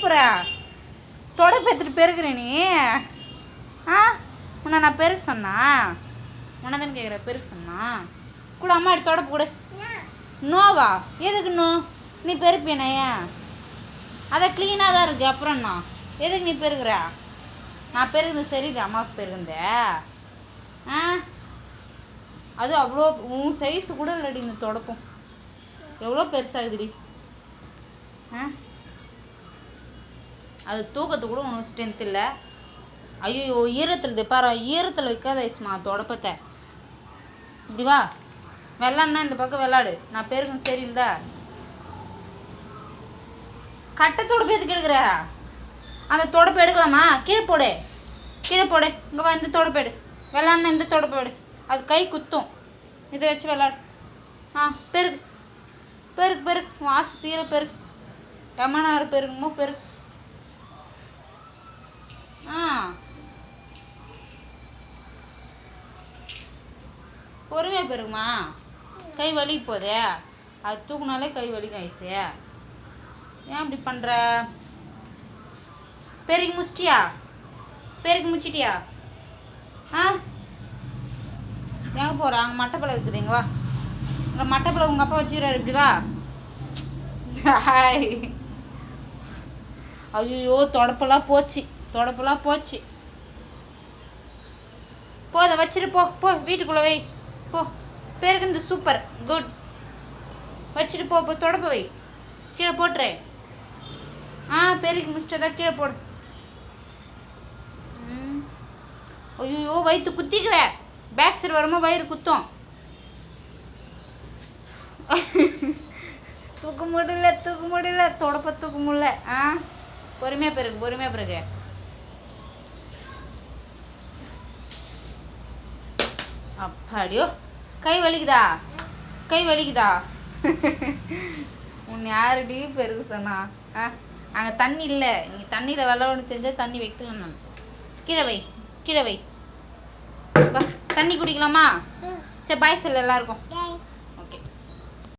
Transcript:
போற? தொடப்பு எடுத்துட்டு பெருக்குற நீ. ஆ? உன்னை நான் பெருக்க சொன்னா? உன்னை கேட்குற பெருக்க சொன்னா? கூட அம்மா எடுத்து தொடப்பு கொடு. நோவா? எதுக்கு நோ? நீ பெருப்பியனா ஏன்? அதை க்ளீனாக தான் இருக்கு. அப்புறம் என்ன எதுக்கு நீ பெருக்குற? நான் பெருகுது சரிது அம்மாவுக்கு பெருகுந்த ஆ? அது அவ்வளோ உன் சைஸ் கூட இல்லடி இந்த தொடக்கம் எவ்வளோ பெருசாகுதுடி? ஆ? அது தூக்கத்துக்கு கூட உனக்கு ஸ்ட்ரென்த் இல்லை. ஐயோ ஈரத்தில் பாரு ஈரத்தில் வைக்காத ஐஸ்மா தொடப்பத்தை இப்படி வா. வெள்ளாடுனா இந்த பக்கம் விளாடு நான் பேருக்கு சரியில்லை. கட்டை தொடப்பு எதுக்கு எடுக்கிற? அந்த தொடப்பு எடுக்கலாமா? கீழே போடு. கீழே போடு. இங்கே வா இந்த தொடப்பு எடு. விளாட்னா இந்த தொடப்பு எடு. அது கை குத்தும். இதை வச்சு விளாடு ஆ பெருக்கு. பெருக்கு பெருக்கு. வாசு தீர பெருக்கு. எம்மனார் பெருக்குமோ பெருக்கு. பொறுமையா பெருமா கை வலி போதே? அது தூக்குனாலே கை வலிக்கும் ஐசு ஏன் இப்படி பண்ற? பெருகி முடிச்சிட்டியா பெருகி முடிச்சிட்டியா ஆ? எங்க போற? அங்க மட்டைப்பழம் இருக்குது. இங்க வா. இங்க மட்டைப்பழம் உங்க அப்பா வச்சுக்கிறாரு. இப்படி வா. ஐயோ தொடப்பெல்லாம் போச்சு. தொடப்புலாம் போச்சு. போ அதை வச்சிரு போ போ வீட்டுக்குள்ள வை. போ. பெருகுந்து சூப்பர் குட் வச்சிட்டு போ போ தொடப்பு வை. கீழே போட்டுரு. ஆ பெருக்கி முடிச்சிட்டதா கீழே போடு. ஐயோ வயிற்று குத்திக்குவே பேக் சைடு வரும்போது வயிறு குத்தும். தூக்க முடியல தூக்க முடியல. தொடப்ப தூக்க முடியல. ஆ? பொறுமையா பிறகு பொறுமையா பிறகு அப்பாடியோ. கை வலிக்குதா? கை வலிக்குதா? உன்னை யாருடி பெருகு சொன்னா? ஆ அங்க தண்ணி இல்ல. நீ தண்ணியில வெள்ளம் தெரிஞ்சா தண்ணி வைக்கல நான் கீழே வை கீழே வை. தண்ணி குடிக்கலாமா? சரி பாய் சொல்லு எல்லாருக்கும்.